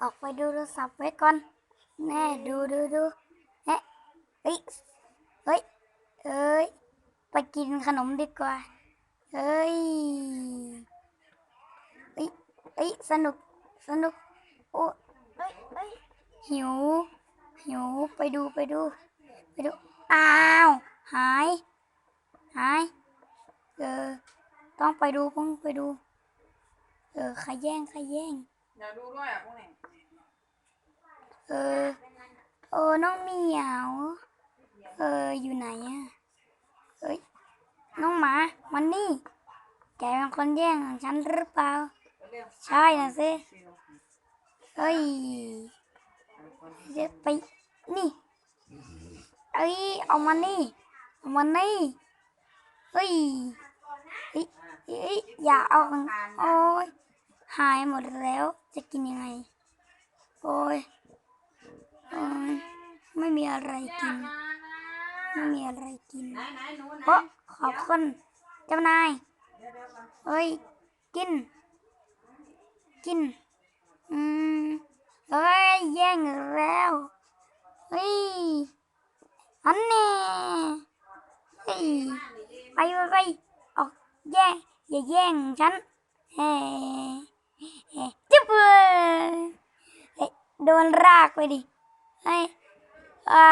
ออกไปดูโทรศัพท์ไว้ก่อน แน่ดูดูดูเฮ้ยเฮ้ยเฮ้ยเอ้ยไปกินขนมดีกว่าเฮ้ยเฮ้ยเฮ้ยสนุกสนุกโอ้เฮ้ยเฮ้ยหิวหิวไปดูไปดู ไปดู อ้าวหายหายเออต้องไปดูต้องไปดู เออใครแย่งใครแย่ง อยาดูด้วยอะพวกไหนเออ เออ น้องเหมียว เออ อยู่ไหนอะเอ้ย น้องหมา มันนี่ แกเป็นคนแย่งของฉันหรือเปล่า ใช่นะสิเอ้ยเดี๋ยวไป นี่ เอ้ย เอามานี่ เอามานี่เฮ้ยเฮ้ยเฮ้ยอย่าเอาโอ้ย หายหมดแล้วจะกินยังไง โอ้ยโอ้ยไม่มีอะไรกิน ไม่มีอะไรกินไหนไหนหนูไหนโอ้ขอบคุณเจ้านายเฮ้ย กิน กิน อืมเฮ้ย แย่งแล้วเฮ้ยอันนี้เฮ้ยไปไปไปออกแย่งอย่าแย่งฉันเฮ้เฮ้ จุ๊บเฮ้ยโดนรากไปดิเฮ้ยอ่า